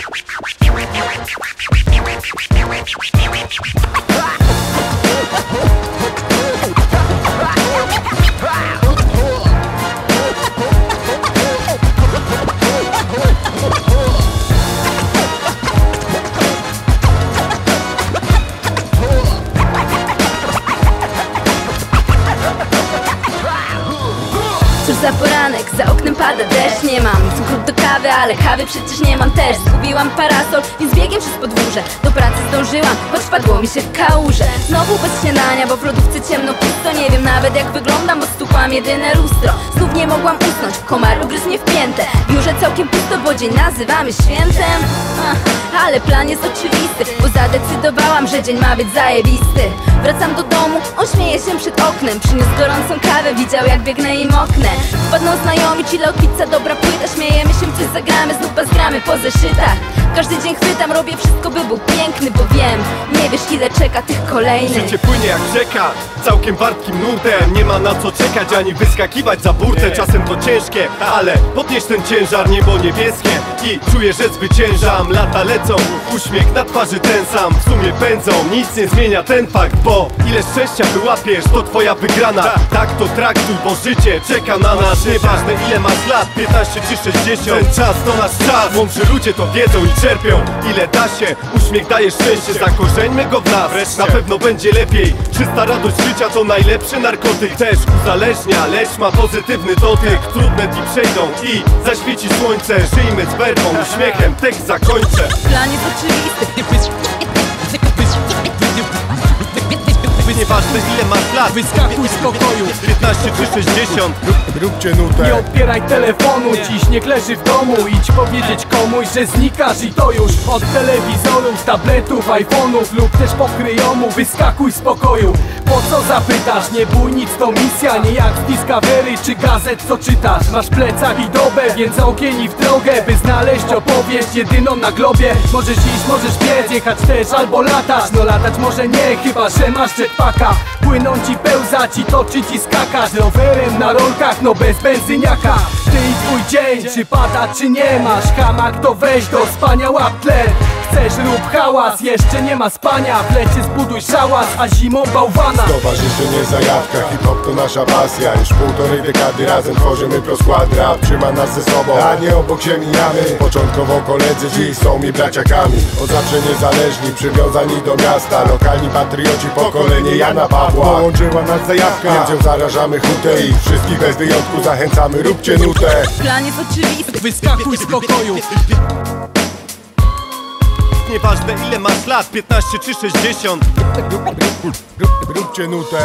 Ha ha ha! Cóż za poranek, za oknem pada deszcz. Nie mam cukru do kawy, ale kawy przecież nie mam też. Zgubiłam parasol, więc biegiem przez podwórze Do pracy zdążyłam, choć wpadło mi się w kałuże Znowu bez śniadania, bo w lodówce ciemno pusto. Nie wiem nawet jak wyglądam, bo stukłam jedyne lustro. Znów nie mogłam usnąć, komar ugryzł mnie w piętę. Biurze całkiem pusto, bo dzień nazywamy świętem. Ale plan jest oczywisty, bo zadecydowałam, że dzień ma być zajebisty Wracam do domu, on śmieje się przed oknem. Przyniósł gorącą kawę, widział jak biegnę i moknę Wpadną znajomi, chillout, pizza, dobra płyta. Śmiejemy się, coś zagramy, znów bazgramy po zeszytach. Każdy dzień chwytam, robię wszystko, by był piękny Bo wiem, nie wiesz ile czeka tych kolejnych. Życie płynie jak rzeka, całkiem wartkim nurtem. Nie ma na co czekać ani wyskakiwać za burtę. Czasem to ciężkie, ale podnieś ten ciężar Niebo niebieskie i czuję, że zwyciężam. Lata lecą, uśmiech na twarzy ten sam. W sumie pędzą, nic nie zmienia ten fakt Bo ile szczęścia wyłapiesz, to twoja wygrana. Tak to traktuj, bo życie czeka na nas. Nieważne ile masz lat, 15 czy 60 Ten czas to nasz czas, mądrzy ludzie to wiedzą i czerpią. Ile da się, uśmiech daje szczęście. Zakorzeńmy go w nas, na pewno będzie lepiej. Czysta radość życia to najlepszy narkotyk. Też uzależnia, lecz ma pozytywny dotyk. Trudne dni przejdą i zaświeci słońce. Żyjmy z werwą, uśmiechem, tekst zakończę. Plan jest oczywisty Nieważne ile masz lat, Wyskakuj z pokoju. 15 czy 60 Róbcie nutę. Nie odbieraj telefonu, dziś nie leży w domu. Idź powiedzieć komuś, że znikasz i to już Od telewizorów, tabletów, iPhone'ów lub też pokryjomu. Wyskakuj z pokoju. Po co zapytasz? Nie bój nic to misja. Nie jak z Discovery czy gazet co czytasz. Masz plecak i dobę, więc ogień i w drogę By znaleźć opowieść jedyną na globie. Możesz iść, możesz biec, jechać też albo latać. No latać może nie, chyba że masz jetpacka Płynąć i pełzać i toczyć i skakać Rowerem na rolkach, no bez benzyniaka. Ty i twój dzień, czy pada czy nie masz. Hamak to weź do spania łap tlen Chcesz rób hałas, jeszcze nie ma spania. W lecie zbuduj szałas, a zimą bałwana. Stowarzyszenie Zajawka, hip-hop to nasza pasja. Już półtorej dekady razem tworzymy pro skład Rap trzyma nas ze sobą, a nie obok się mijamy Początkowo koledzy, dziś są mi braciakami. Od zawsze niezależni, przywiązani do miasta. Lokalni patrioci, pokolenie Jana Pawła. Połączyła nas Zajawka, nią zarażamy hutę. I wszystkich bez wyjątku zachęcamy, róbcie nutę. Plan jest oczywisty Wyskakuj z pokoju Nieważne ile masz lat, 15 czy 60 Róbcie nutę